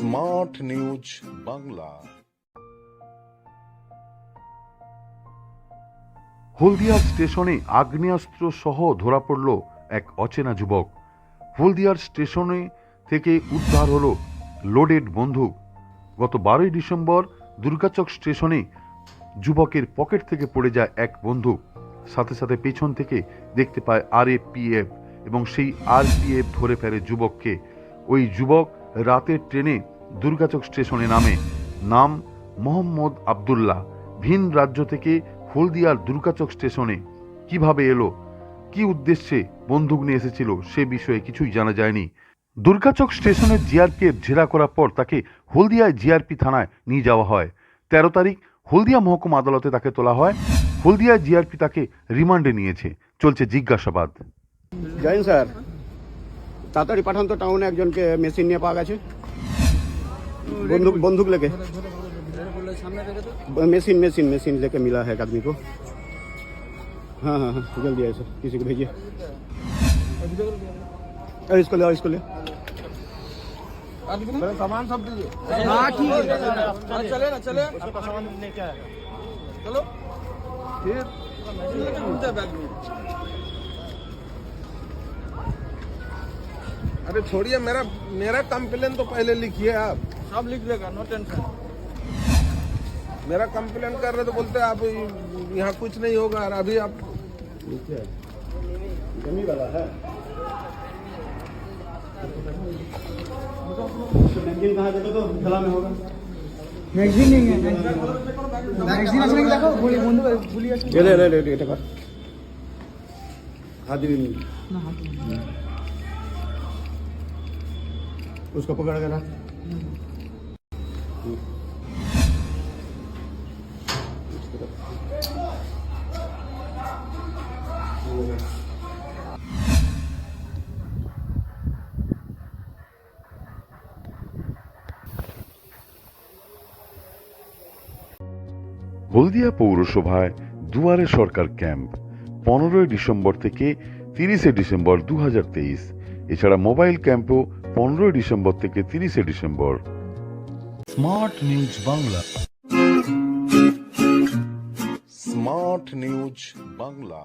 Smart news Bangla. হলদিয়ার স্টেশনে আগ্নেয়াস্ত্র সহ ধরা পড়ল এক অচেনা যুবক। হলদিয়ার স্টেশনে থেকে উদ্ধার হল লোডেড বন্দুক। গত বারোই ডিসেম্বর দুর্গাচক স্টেশনে যুবকের পকেট থেকে পড়ে যায় এক বন্দুক। সাথে সাথে পেছন থেকে দেখতে পায় আরএপিএফ এবং সেই আরপিএফ ধরে ফেলে যুবককে। ওই যুবক রাতের ট্রেনে দুর্গাচক স্টেশনে নামে, নাম মোহাম্মদ আবদুল্লাহ। ভিন রাজ্য থেকে হলদিয়ার দুর্গাচক স্টেশনে কীভাবে এলো, কি উদ্দেশ্যে বন্দুক নিয়ে এসেছিল সে বিষয়ে কিছুই জানা যায়নি। দুর্গাচক স্টেশনের জিআরপিএফ জেরা করার পর তাকে হলদিয়ায় জিআরপি থানায় নিয়ে যাওয়া হয়। তেরো তারিখ হলদিয়া মহকুমা আদালতে তাকে তোলা হয়। হলদিয়ায় জিআরপি তাকে রিমান্ডে নিয়েছে। চলছে জিজ্ঞাসাবাদ। জয়েন স্যার তাড়াতাড়ি পাঠান তো টাউনে একজনকে মেশিন নিয়ে পাওয়া গেছে बंदूक बंदूक लेके मशीन मशीन मशीन लेके मिला है एक आदमी को हाँ हाँ हाँ जल्दी आए सर किसी को भेजिए अरे इसको ले आओ, इसको ले सामान सब दीजिए हाँ ठीक है हाँ, चले ना चले चलो फिर घूमते हैं बैग में अरे छोड़िए मेरा मेरा कंप्लेन तो पहले लिखिए आप सब लिख देगा नो टेंशन मेरा कंप्लेन कर रहे तो बोलते हैं आप यहाँ कुछ नहीं होगा और अभी आप जमी वाला है मैगजीन कहाँ देखो तो गला में होगा ম্যাগজিন নেই ম্যাগজিন আছে নাকি দেখো বলি বন্ধু ভুলি আছে ये ले ले ले ले, ये कर हाथ भी नहीं না হাত নেই। उसको पकड़ के रख হলদিয়া পৌরসভায় দুয়ারে সরকার ক্যাম্প পনেরোই ডিসেম্বর থেকে তিরিশে ডিসেম্বর দু এছাড়া মোবাইল ক্যাম্পও পনেরোই ডিসেম্বর থেকে তিরিশে December. Smart news Bangla. Smart news Bangla.